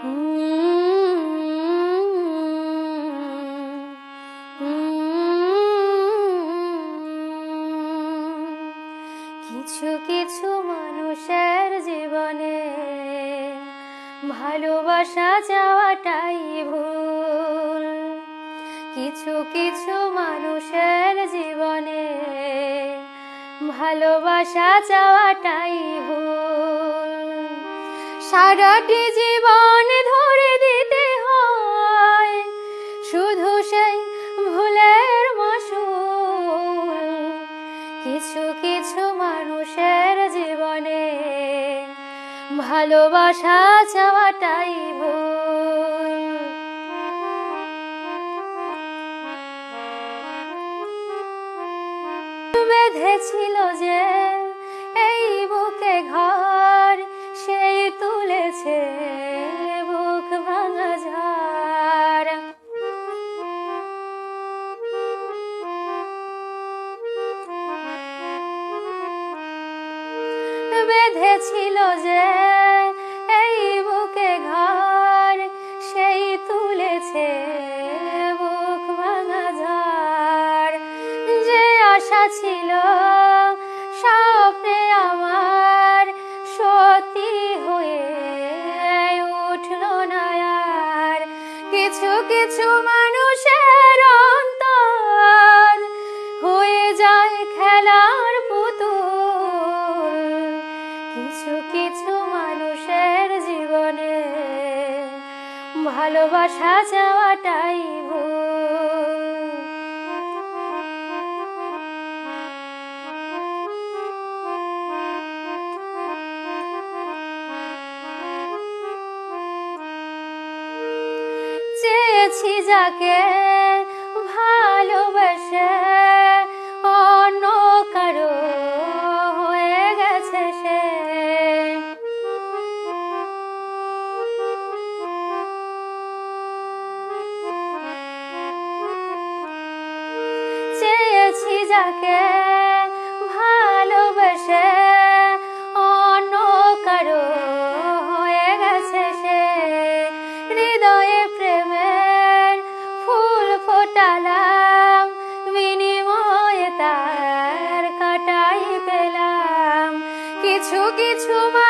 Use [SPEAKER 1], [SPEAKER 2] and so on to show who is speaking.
[SPEAKER 1] কিছু কিছু মানুষের জীবনে ভালোবাসা চাওয়াটাই ভুল। কিছু কিছু মানুষের জীবনে ভালোবাসা চাওয়াটাই ভুল। সারাটি ভালোবাসা চাওয়াটাই ভুল। বেঁধেছিল বেঁধেছিল যে এই বুকে ঘর, সেই তুলেছে বুক ভাঙা ঝড়। যে আশা ছিল স্বপ্নে আমার সত্যি হয়ে উঠল না আর। কিছু কিছু মানুষের কিছু মানুষের জীবনে ভালোবাসা চাওয়াটাই ভুল। চেয়েছি যাকে যাকে ভালোবেসে অন্য কারও হয়ে গেছে সে। হৃদয়ে প্রেমের ফুল ফোটালাম, বিনিময়ে তার কাটাই পেলাম। কিছু কিছু মানুষের